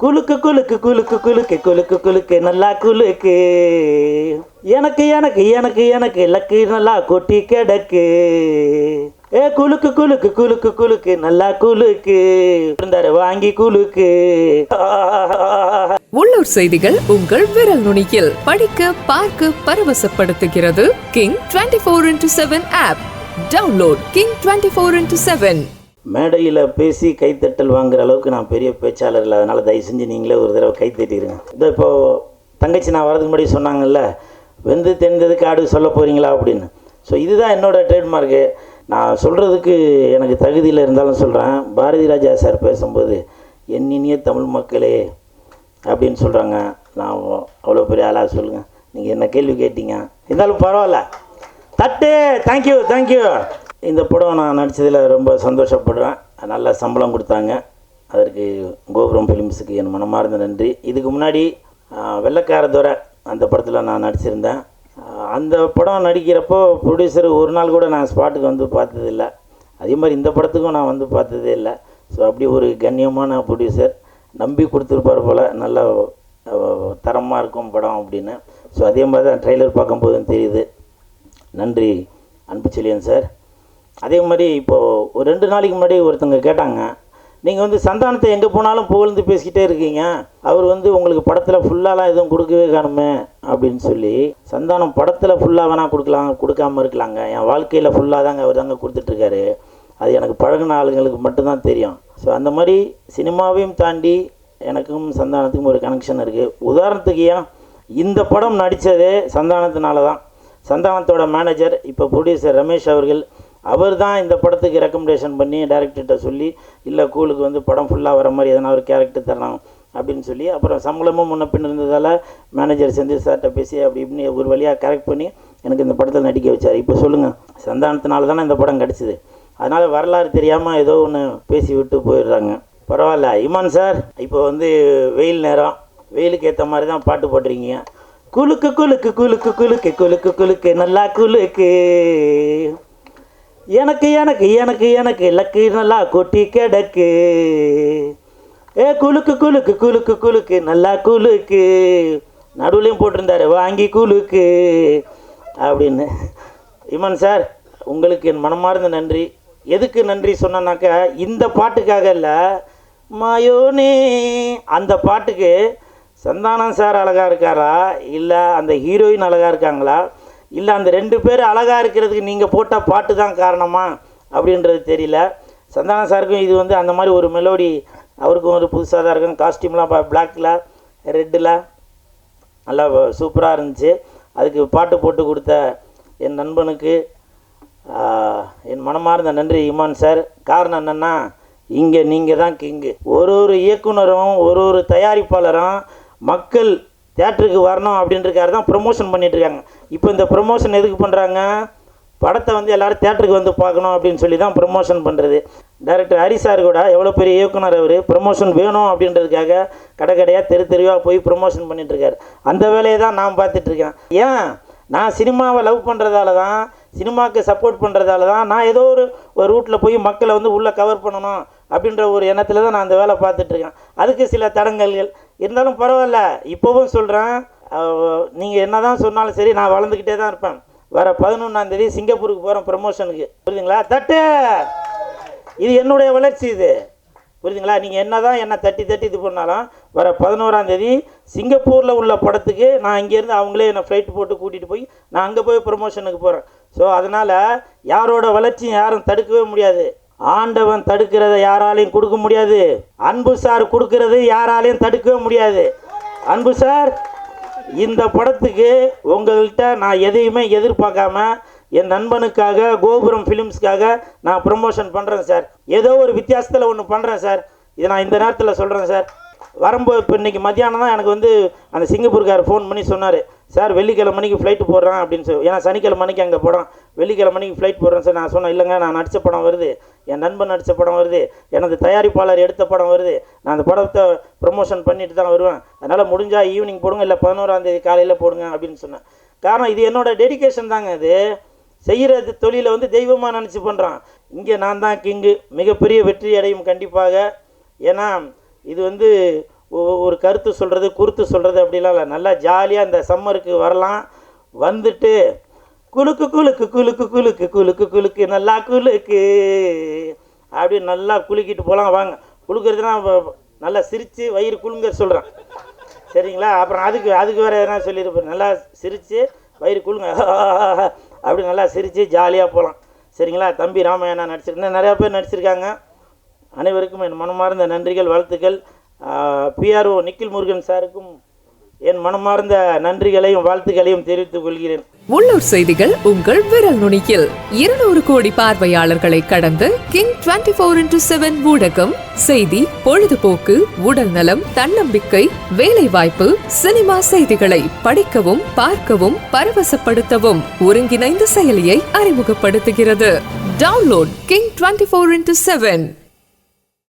குலுக்கு குலுக்கு குலுக்கு குலுக்கு குலுக்கு குலுக்கு நல்லா குலுக்கு. எனக்கு எனக்கு எனக்கு எனக்கு லக்கு நல்லா கொட்டி கிடக்கு. ஏ குலுக்கு குலுக்கு குலுக்கு குலுக்கு நல்லா குலுக்கு. இருந்தாரு வாங்கி குலுக்கு. உள்ளூர் செய்திகள் உங்கள் விரல் நுனியில். படிக்க பார்க்க பரவசப்படுத்துகிறது King twenty four into seven app download King twenty four into seven மேடையில் பேசி கைத்தட்டல் வாங்குற அளவுக்கு நான் பெரிய பேச்சாளர் இல்லை. அதனால் தயவு செஞ்சு நீங்களே ஒரு தடவை கைத்தட்டிடுங்க இதோ இப்போது தங்கச்சி நான் வரதுக்கு முன்னாடி சொன்னாங்கல்ல வெந்து தெரிந்தது காடு சொல்ல போகிறீங்களா அப்படின்னு. ஸோ இதுதான் என்னோடய ட்ரேட்மார்க்கு நான் சொல்கிறதுக்கு எனக்கு தகுதியில் இருந்தாலும் சொல்கிறேன் பாரதி ராஜா சார் பேசும்போது என் தமிழ் மக்களே அப்படின்னு சொல்கிறாங்க நான் அவ்வளோ பெரிய ஆளாக சொல்லுங்கள் நீங்கள் என்ன கேள்வி கேட்டீங்க? இருந்தாலும் பரவாயில்ல. தட்டு! தேங்க்யூ தேங்க்யூ இந்த படம் நான் நடித்ததில் ரொம்ப சந்தோஷப்படுறேன். நல்ல சம்பளம் கொடுத்தாங்க. அதற்கு கோபுரம் ஃபிலிம்ஸுக்கு என் மனமார்ந்த நன்றி. இதுக்கு முன்னாடி வெள்ளக்காரதுரை அந்த படத்தில் நான் நடிச்சிருந்தேன். அந்த படம் நடிக்கிறப்போ ப்ரொடியூசர் ஒரு நாள் கூட நான் ஸ்பாட்டுக்கு வந்து பார்த்ததில்ல. அதே மாதிரி இந்த படத்துக்கும் நான் வந்து பார்த்ததே இல்லை. ஸோ அப்படி ஒரு கண்ணியமான ப்ரொடியூசர் நம்பி கொடுத்துருப்பார் போல் நல்ல தரமாக இருக்கும் படம் அப்படின்னு. ஸோ அதே மாதிரி தான் ட்ரெய்லர் பார்க்கும்போதும் தெரியுது. நன்றி. அன்பு செழியன் சார். அதே மாதிரி இப்போது ஒரு ரெண்டு நாளைக்கு முன்னாடி ஒருத்தவங்க கேட்டாங்க நீங்கள் வந்து சந்தானத்தை எங்கே போனாலும் புகழ்ந்து பேசிக்கிட்டே இருக்கீங்க. அவர் வந்து உங்களுக்கு படத்தில் ஃபுல்லாலாம் எதுவும் கொடுக்கவே காணுமே அப்படின்னு சொல்லி சந்தானம் படத்தில் ஃபுல்லாக வேணால் கொடுக்கலாம் கொடுக்காம இருக்கலாங்க. என் வாழ்க்கையில் ஃபுல்லாக தாங்க அவர் தாங்க கொடுத்துட்ருக்காரு அது எனக்கு பழகுன ஆளுங்களுக்கு மட்டும்தான் தெரியும். ஸோ அந்த மாதிரி சினிமாவையும் தாண்டி எனக்கும் சந்தானத்துக்கும் ஒரு கனெக்ஷன் இருக்குது உதாரணத்துக்கு ஏன் இந்த படம் நடித்ததே சந்தானத்தினால தான் சந்தானத்தோட மேனேஜர் இப்போ ப்ரொடியூசர் ரமேஷ் அவர்கள் அவர் தான் இந்த படத்துக்கு ரெக்கமெண்டேஷன் பண்ணி டேரக்டர்கிட்ட சொல்லி இல்லை கூலுக்கு வந்து படம் ஃபுல்லாக வர மாதிரி எதனா ஒரு கேரக்டர் தரலாம் அப்படின்னு சொல்லி அப்புறம் சம்பளமும் முன்ன பின் இருந்ததால் மேனேஜர் செந்தில் சார்கிட்ட பேசி அப்படி இப்படின்னு ஒரு வழியாக கரெக்ட் பண்ணி எனக்கு இந்த படத்தில் நடிக்க வச்சார். இப்போ சொல்லுங்கள் சந்தானத்தினால தானே இந்த படம் கிடச்சிது. அதனால் வரலாறு தெரியாமல் ஏதோ ஒன்று பேசி விட்டு போயிடுறாங்க. பரவாயில்ல இமான் சார் இப்போ வந்து வெயில் நேரம். வெயிலுக்கு ஏற்ற மாதிரி தான் பாட்டு போட்டிருக்கீங்க. குலுக்கு குலுக்கு குலுக்கு குலுக்கு குலுக்கு குலுக்கு நல்லா குலுக்கு. எனக்கு எனக்கு எனக்கு எனக்கு இலக்கு நல்லா கொட்டி கிடக்கு. ஏ குலுக்கு குலுக்கு குலுக்கு குலுக்கு நல்லா குலுக்கு. நடுவுலையும் போட்டிருந்தாரு வாங்கி குலுக்கு. அப்படின்னு. இமன் சார் உங்களுக்கு என் மனமார்ந்த நன்றி. எதுக்கு நன்றி சொன்னேன்னாக்கா இந்த பாட்டுக்காக இல்லை மாயோனே. அந்த பாட்டுக்கு சந்தானம் சார் அழகாக இருக்காரா? இல்லை அந்த ஹீரோயின் அழகாக இருக்காங்களா? இல்லை அந்த ரெண்டு பேர் அழகாக இருக்கிறதுக்கு நீங்கள் போட்ட பாட்டு தான் காரணமா? அப்படின்றது தெரியல. சந்தானம் சாருக்கும் இது வந்து அந்த மாதிரி ஒரு மெலோடி அவருக்கும் ஒரு புதுசாக தான் இருக்கும் காஸ்டியூம்லாம் பிளாக்கில் ரெட்டில் நல்லா சூப்பராக இருந்துச்சு. அதுக்கு பாட்டு போட்டு கொடுத்த என் நண்பனுக்கு என் மனமார்ந்த நன்றி இமான் சார். காரணம் என்னென்னா இங்கே நீங்கள் தான் கிங்கு ஒரு ஒரு இயக்குனரும் ஒரு ஒரு தயாரிப்பாளரும் மக்கள் தேட்டருக்கு வரணும் அப்படின்றக்காரு தான் ப்ரொமோஷன் பண்ணிகிட்ருக்காங்க இப்போ இந்த ப்ரொமோஷன் எதுக்கு பண்ணுறாங்க படத்தை வந்து எல்லோரும் தேட்டருக்கு வந்து பார்க்கணும் அப்படின்னு சொல்லி தான் ப்ரொமோஷன் பண்ணுறது டைரக்டர் ஹரி சார் கூட எவ்வளோ பெரிய இயக்குனர் அவர் ப்ரொமோஷன் வேணும் அப்படின்றதுக்காக கடை கடையாக தெரு தெருவாக போய் ப்ரொமோஷன் பண்ணிகிட்ருக்காரு அந்த வேலையை தான் நான் பார்த்துட்ருக்கேன் ஏன்? நான் சினிமாவை லவ் பண்ணுறதால தான் சினிமாவுக்கு சப்போர்ட் பண்ணுறதால தான் நான் ஏதோ ஒரு ஒரு ரூட்டில் போய் மக்களை வந்து உள்ளே கவர் பண்ணணும் அப்படின்ற ஒரு எண்ணத்தில் தான் நான் அந்த வேலை பார்த்துட்ருக்கேன் அதுக்கு சில தடங்கல்கள் இருந்தாலும் பரவாயில்ல இப்போவும் சொல்கிறேன் நீங்கள் என்ன தான் சொன்னாலும் சரி நான் வளர்ந்துக்கிட்டே தான் இருப்பேன். வர பதினொன்றாந்தேதி சிங்கப்பூருக்கு போகிறேன் ப்ரமோஷனுக்கு புரியுதுங்களா? தட்டு! இது என்னுடைய வளர்ச்சி இது. புரியுதுங்களா? நீங்கள் என்ன தான் என்ன தட்டி தட்டி இது பண்ணாலும் வர பதினோராந்தேதி சிங்கப்பூரில் உள்ள படத்துக்கு நான் இங்கேருந்து அவங்களே என்னை ஃப்ளைட் போட்டு கூட்டிகிட்டு போய் நான் அங்கே போய் ப்ரமோஷனுக்கு போகிறேன் ஸோ அதனால் யாரோட வளர்ச்சியும் யாரும் தடுக்கவே முடியாது. ஆண்டவன் தடுக்கிறத யாராலையும் கொடுக்க முடியாது. அன்பு சார் கொடுக்கறது யாராலையும் தடுக்கவே முடியாது. அன்பு சார் இந்த படத்துக்கு உங்கள்கிட்ட நான் எதையுமே எதிர்பார்க்காம என் நண்பனுக்காக கோபுரம் ஃபிலிம்ஸ்க்காக நான் ப்ரமோஷன் பண்ணுறேன் சார். ஏதோ ஒரு வித்தியாசத்தில் ஒன்று பண்ணுறேன் சார். இதை நான் இந்த நேரத்தில் சொல்கிறேன் சார். வரும்போது இப்போ இன்றைக்கி மத்தியானம் தான் எனக்கு வந்து அந்த சிங்கப்பூர்கார் ஃபோன் பண்ணி சொன்னார். சார் வெள்ளிக்கிழமை மணிக்கு ஃப்ளைட்டு போடுறேன் அப்படின்னு சொல்லி ஏன்னா சனிக்கிழமை மணிக்கு அங்கே படம் வெள்ளிக்கிழமை மணிக்கு ஃப்ளைட் போடுறேன் சார் நான் சொன்னேன் இல்லைங்க நான் நடித்த படம் வருது. என் நண்பன் நடித்த படம் வருது. எனது தயாரிப்பாளர் எடுத்த படம் வருது. நான் அந்த படத்தை ப்ரொமோஷன் பண்ணிட்டு தான் வருவேன். அதனால் முடிஞ்சால் ஈவினிங் போடுங்க இல்லை பதினோராந்தேதி காலையில் போடுங்க அப்படின்னு சொன்னேன். காரணம் இது என்னோட டெடிக்கேஷன் தாங்க அது. செய்கிற தொழிலை வந்து தெய்வமாக நினச்சி பண்ணுறான் இங்கே நான் தான் கிங்கு மிகப்பெரிய வெற்றி அடையும் கண்டிப்பாக. ஏன்னா இது வந்து ஒரு கருத்து சொல்கிறது குருத்து சொல்கிறது அப்படிலாம் இல்லை. நல்லா ஜாலியாக இந்த சம்மருக்கு வரலாம். வந்துட்டு குலுக்கு குலுக்கு குலுக்கு குலுக்கு குலுக்கு குலுக்கு நல்லா குலுக்கு அப்படி நல்லா குலுக்கிட்டு போகலாம் வாங்க. குலுக்கிறதுனா நல்லா சிரித்து வயிறு குலுங்க சொல்கிறேன் சரிங்களா? அப்புறம் அதுக்கு அதுக்கு வேறு எதனா சொல்லியிருப்பேன் நல்லா சிரித்து வயிறு குலுங்க அப்படி நல்லா சிரித்து ஜாலியாக போகலாம் சரிங்களா? தம்பி ராமாயணா நடிச்சிருக்கேன் நிறையா பேர் நடிச்சிருக்காங்க. அனைவருக்கும் என் மனமார்ந்த நன்றிகள் வாழ்த்துக்கள். பிஆர்ஓ நிக்கில் முருகன் சாருக்கும் என் மனமார்ந்த நன்றிகளையும் வாழ்த்துக்களையும் தெரிவித்துக் கொள்கிறேன். உள்ளூர் செய்திகள் உங்கள் விரல் நுனியில். இருநூறு கோடி பார்வையாளர்களை கடந்து King twenty four into seven ஊடகம் செய்தி பொழுதுபோக்கு உடல் நலம் தன்னம்பிக்கை வேலை வாய்ப்பு சினிமா செய்திகளை படிக்கவும் பார்க்கவும் பரவசப்படுத்தவும் ஒருங்கிணைந்த செயலியை அறிமுகப்படுத்துகிறது. Download King twenty four into seven.